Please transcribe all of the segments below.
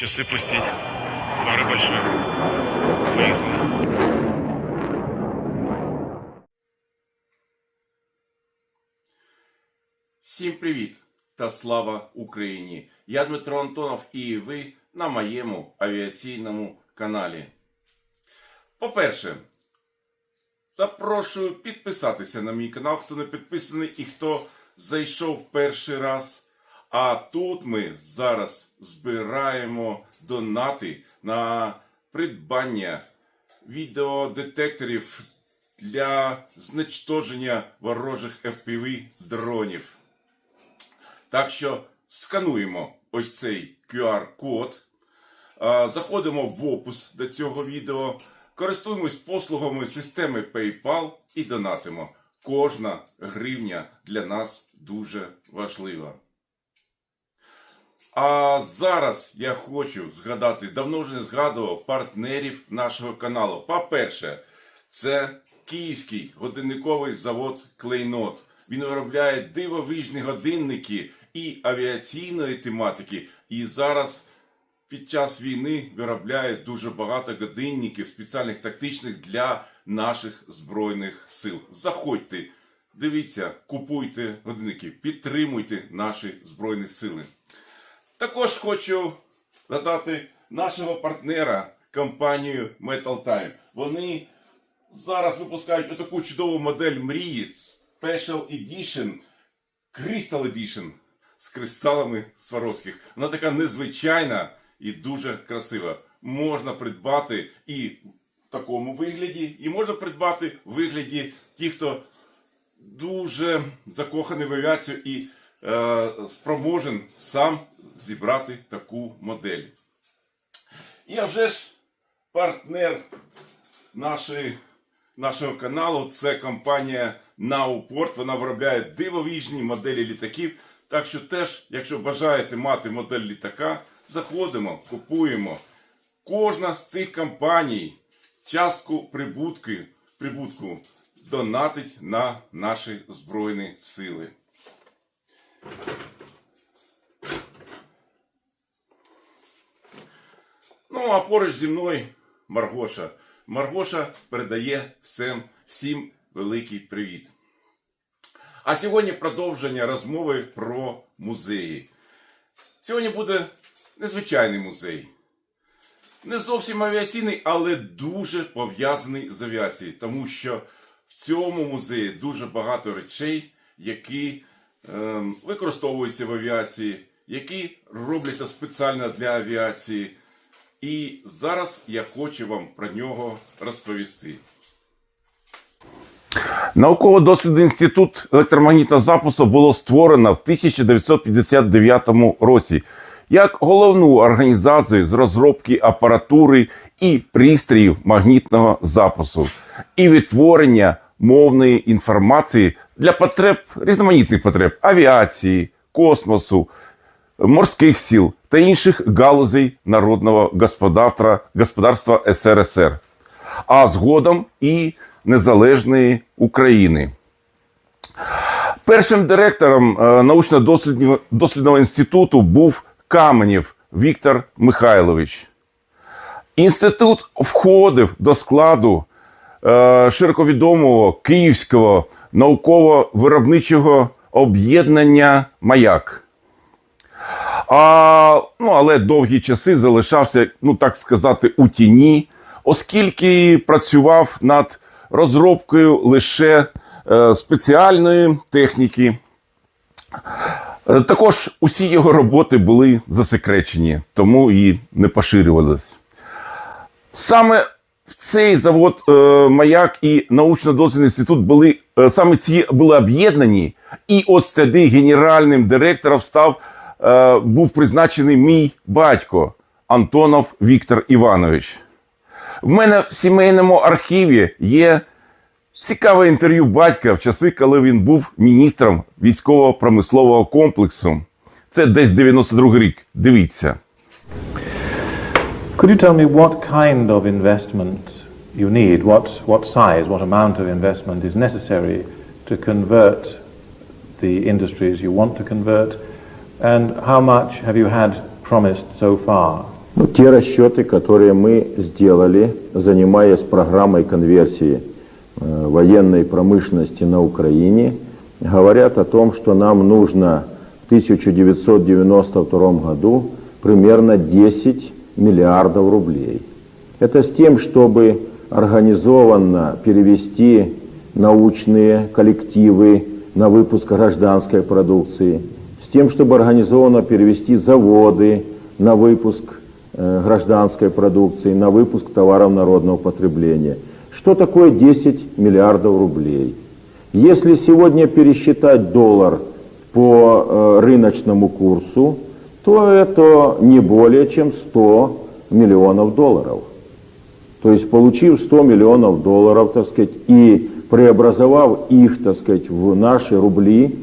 Часы пустить. Пара большая. Поехали. Всім привіт та слава Україні! Я Дмитро Антонов і ви на моєму авіаційному каналі. По-перше, запрошую підписатися на мій канал, хто не підписаний і хто зайшов перший раз. А тут ми зараз збираємо донати на придбання відеодетекторів для знищення ворожих FPV дронів. Так що скануємо ось цей QR-код, заходимо в опис до цього відео, користуємось послугами системи PayPal і донатимо. Кожна гривня для нас дуже важлива. А зараз я хочу згадати, давно вже не згадував партнерів нашого каналу. По-перше, це Київський годинниковий завод Клейнот. Він виробляє дивовижні годинники і авіаційної тематики. І зараз під час війни виробляє дуже багато годинників спеціальних тактичних для наших збройних сил. Заходьте, дивіться, купуйте годинники, підтримуйте наші збройні сили. Також хочу надати нашого партнера компанію Metal Time. Вони зараз випускають отаку чудову модель мрії Special Edition, Crystal Edition з кристалами Сваровських. Вона така незвичайна і дуже красива. Можна придбати і в такому вигляді, і можна придбати в вигляді ті, хто дуже закоханий в авіацію і е, спроможен сам зібрати таку модель. І а вже ж партнер нашої, нашого каналу це компанія Nauport. Вона виробляє дивовижні моделі літаків. Так що теж, якщо бажаєте мати модель літака, заходимо, купуємо. Кожна з цих компаній частку прибутки, прибутку донатить на наші Збройні Сили. Ну, а поруч зі мною Маргоша. Маргоша передає всім, всім великий привіт. А сьогодні продовження розмови про музеї. Сьогодні буде незвичайний музей. Не зовсім авіаційний, але дуже пов'язаний з авіацією, тому що в цьому музеї дуже багато речей, які ем, використовуються в авіації, які робляться спеціально для авіації. І зараз я хочу вам про нього розповісти. Науково-дослідний інститут електромагнітного запису було створено в 1959 році як головну організацію з розробки апаратури і пристроїв магнітного запису і відтворення мовної інформації для потреб різноманітних потреб авіації, космосу, морських сіл та інших галузей народного господарства, СРСР, а згодом і незалежної України. Першим директором е, научно-дослідного інституту був Каменєв Віктор Михайлович. Інститут входив до складу е, широковідомого Київського науково-виробничого об'єднання Маяк. А, ну, але довгі часи залишався, ну так сказати, у тіні, оскільки працював над розробкою лише е, спеціальної техніки. Е, Також усі його роботи були засекречені, тому і не поширювалися. Саме в цей завод е, Маяк і научно-дослідний інститут були е, саме ці були об'єднані, і от тоді генеральним директором став е, був призначений мій батько Антонов Віктор Іванович. В мене в сімейному архіві є цікаве інтерв'ю батька в часи, коли він був міністром військово-промислового комплексу. Це десь 92 рік. Дивіться. Could you tell me what kind of investment you need, what, what size, what amount of investment is necessary to convert the industries you want to convert, and how much have you had promised so far Ну, те расчеты, которые мы сделали, занимаясь программой конверсии э, военной промышленности на Украине, говорят о том, что нам нужно в 1992 году примерно 10 миллиардов рублей. Это с тем, чтобы организованно перевести научные коллективы на выпуск гражданской продукции, с тем, чтобы организованно перевести заводы на выпуск э, гражданской продукции, на выпуск товаров народного потребления. Что такое 10 миллиардов рублей? Если сегодня пересчитать доллар по э, рыночному курсу, то это не более чем 100 миллионов долларов. То есть, получив 100 миллионов долларов, так сказать, и преобразовав их, так сказать, в наши рубли,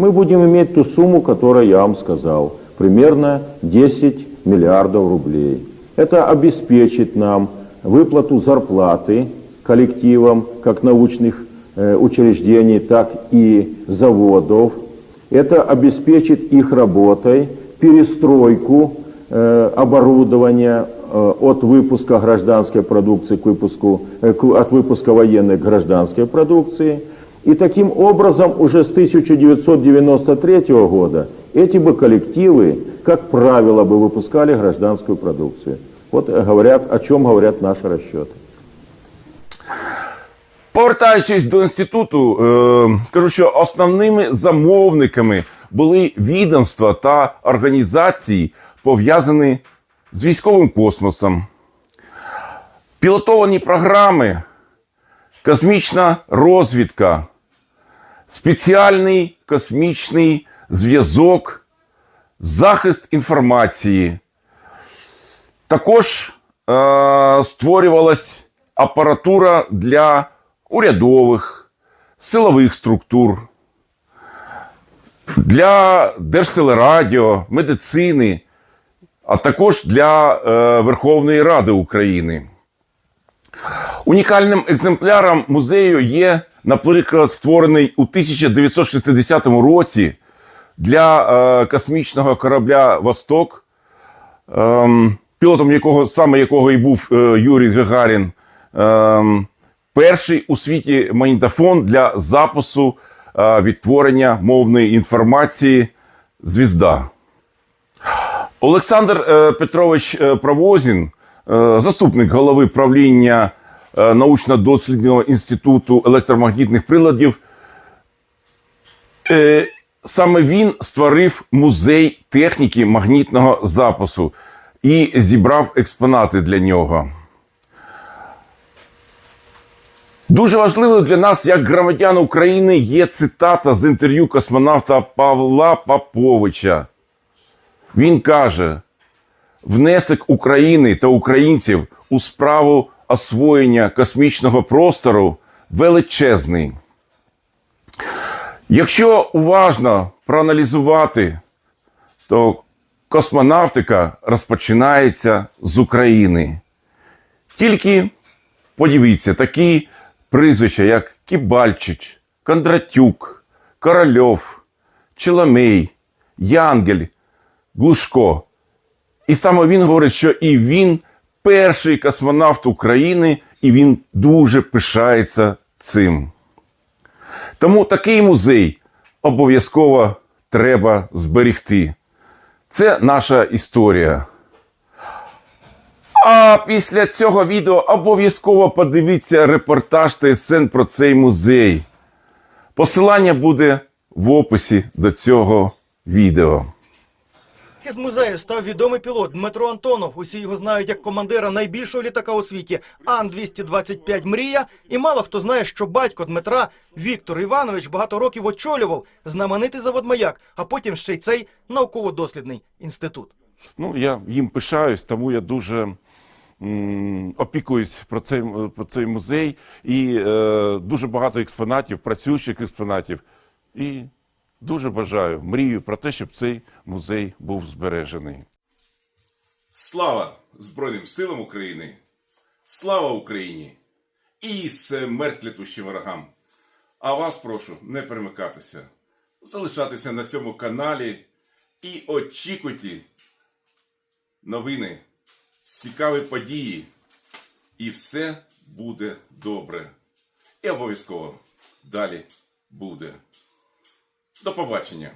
мы будем иметь ту сумму, которую я вам сказал, примерно 10 миллиардов рублей. Это обеспечит нам выплату зарплаты коллективам как научных э, учреждений, так и заводов. Это обеспечит их работой перестройку э, оборудования э, от выпуска гражданской продукции к выпуску, от выпуска военной к гражданской продукции. И таким образом уже с 1993 года эти бы коллективы, как правило, бы выпускали гражданскую продукцию. Вот э, говорят, о чем говорят наши расчеты. Повертаючись до інституту, е, кажу, що основними замовниками були відомства та організації, пов'язані з військовим космосом, пілотовані програми, космічна розвідка, спеціальний космічний зв'язок, захист інформації. Також е, створювалась апаратура для урядових, силових структур, для Держтелерадіо, медицини, а також для е, Верховної Ради України. Унікальним екземпляром музею є, наприклад, створений у 1960 році для е, космічного корабля Восток, ем, пілотом якого саме якого і був е, Юрій Гагарін, ем, перший у світі магнітофон для запису е, відтворення мовної інформації Звізда. Олександр Петрович Провозін, е, заступник голови правління научно-дослідного інституту електромагнітних приладів, е, саме він створив музей техніки магнітного запису і зібрав експонати для нього. Дуже важливою для нас, як громадян України, є цитата з інтерв'ю космонавта Павла Поповича. Він каже: внесок України та українців у справу освоєння космічного простору величезний. Якщо уважно проаналізувати, то космонавтика розпочинається з України. Тільки подивіться, такі прізвища, як Кібальчич, Кондратюк, Корольов, Челомей, Янгель, Глушко. І саме він говорить, що і він перший космонавт України, і він дуже пишається цим. Тому такий музей обов'язково треба зберегти. Це наша історія. А після цього відео обов'язково подивіться репортаж ТСН про цей музей. Посилання буде в описі до цього відео. Із музею став відомий пілот Дмитро Антонов. Усі його знають як командира найбільшого літака у світі Ан-225 Мрія. І мало хто знає, що батько Дмитра Віктор Іванович багато років очолював знаменитий завод Маяк, а потім ще й цей науково-дослідний інститут. Ну, я їм пишаюсь, тому я дуже опікуюсь про цей, про цей музей і е, дуже багато експонатів, працюючих експонатів. І дуже бажаю, мрію про те, щоб цей музей був збережений. Слава Збройним силам України! Слава Україні! І смерть летущим ворогам! А вас прошу не перемикатися, залишатися на цьому каналі і очікуйте новини цікаві події, і все буде добре. І обов'язково далі буде. До побачення!